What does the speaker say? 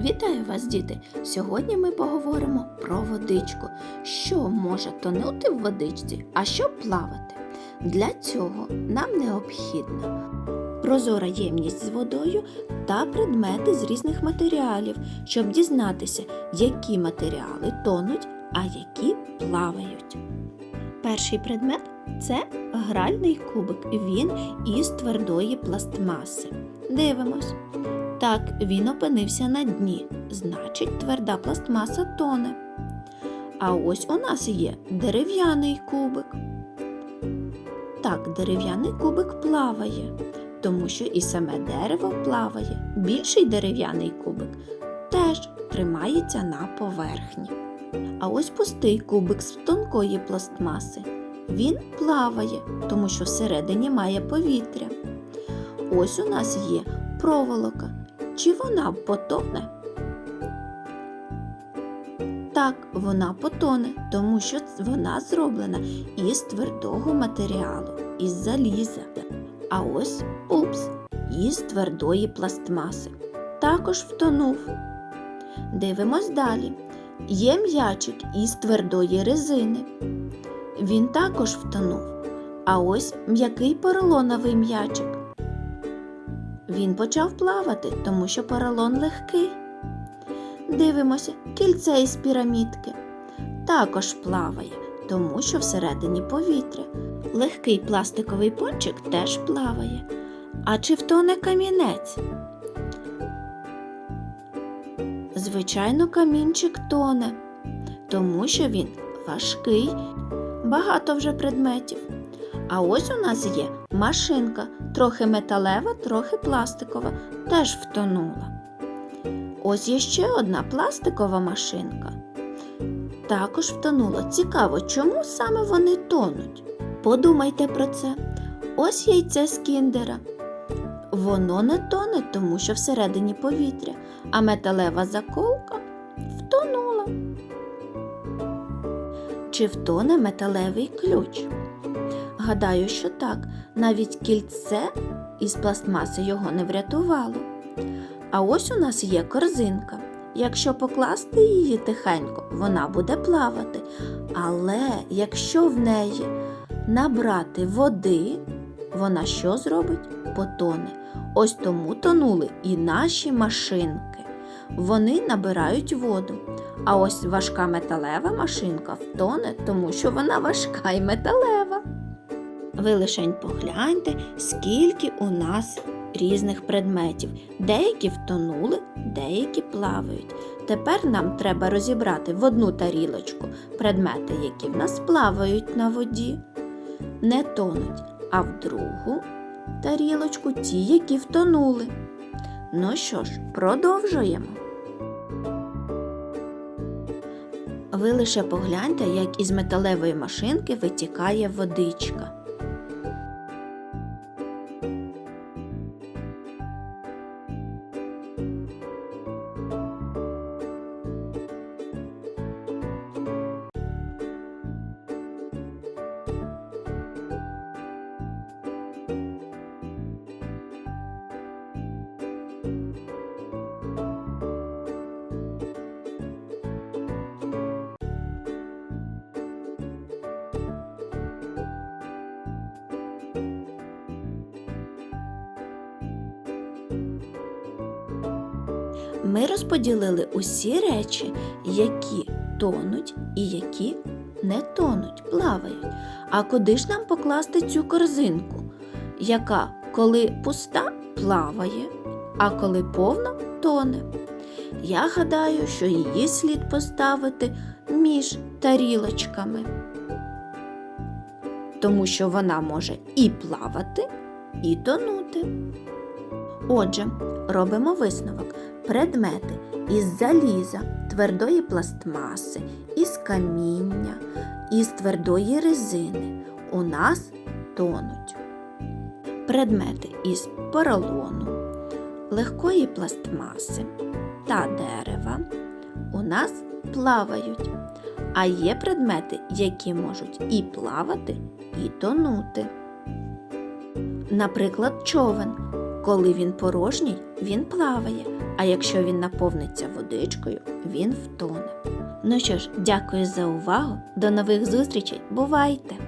Вітаю вас, діти! Сьогодні ми поговоримо про водичку. Що може тонути в водичці, а що плавати? Для цього нам необхідно прозора ємність з водою та предмети з різних матеріалів, щоб дізнатися, які матеріали тонуть, а які плавають. Перший предмет це гральний кубик. Він із твердої пластмаси. Дивимось. Так, він опинився на дні, значить, тверда пластмаса тоне. А ось у нас є дерев'яний кубик. Так, дерев'яний кубик плаває, тому що і саме дерево плаває. Більший дерев'яний кубик теж тримається на поверхні. А ось пустий кубик з тонкої пластмаси. Він плаває, тому що всередині має повітря. Ось у нас є проволока. Чи вона потоне? Так, вона потоне, тому що вона зроблена із твердого матеріалу, із заліза. А ось пупс із твердої пластмаси. Також втонув. Дивимось далі. Є м'ячик із твердої резини. Він також втонув. А ось м'який поролоновий м'ячик. Він почав плавати, тому що поролон легкий. Дивимося, кільце із пірамідки. Також плаває, тому що всередині повітря. Легкий пластиковий пончик теж плаває. А чи втоне камінець? Звичайно, камінчик тоне, тому що він важкий, багато вже предметів. А ось у нас є машинка, трохи металева, трохи пластикова, теж втонула. Ось є ще одна пластикова машинка. Також втонула. Цікаво, чому саме вони тонуть? Подумайте про це. Ось яйце з кіндера. Воно не тоне, тому що всередині повітря, а металева заколка втонула. Чи втоне металевий ключ? Гадаю, що так, навіть кільце із пластмаси його не врятувало. А ось у нас є корзинка. Якщо покласти її тихенько, вона буде плавати. Але якщо в неї набрати води, вона що зробить? Потоне. Ось тому тонули і наші машинки. Вони набирають воду. А ось важка металева машинка втоне, тому що вона важка і металева. Ви лишень погляньте, скільки у нас різних предметів. Деякі втонули, деякі плавають. Тепер нам треба розібрати в одну тарілочку предмети, які в нас плавають на воді, не тонуть, а в другу тарілочку ті, які втонули. Ну що ж, продовжуємо. Ви лише погляньте, як із металевої машинки витікає водичка. Ми розподілили усі речі, які тонуть і які не тонуть, плавають. А куди ж нам покласти цю корзинку, яка, коли пуста, плаває, а коли повна тоне? Я гадаю, що її слід поставити між тарілочками, тому що вона може і плавати, і тонути. Отже, робимо висновок. Предмети із заліза, твердої пластмаси, із каміння, із твердої резини у нас тонуть. Предмети із поролону, легкої пластмаси та дерева у нас плавають. А є предмети, які можуть і плавати, і тонути. Наприклад, човен. Коли він порожній, він плаває, А якщо він наповниться водичкою, він втоне. Ну що ж, дякую за увагу. До нових зустрічей. Бувайте!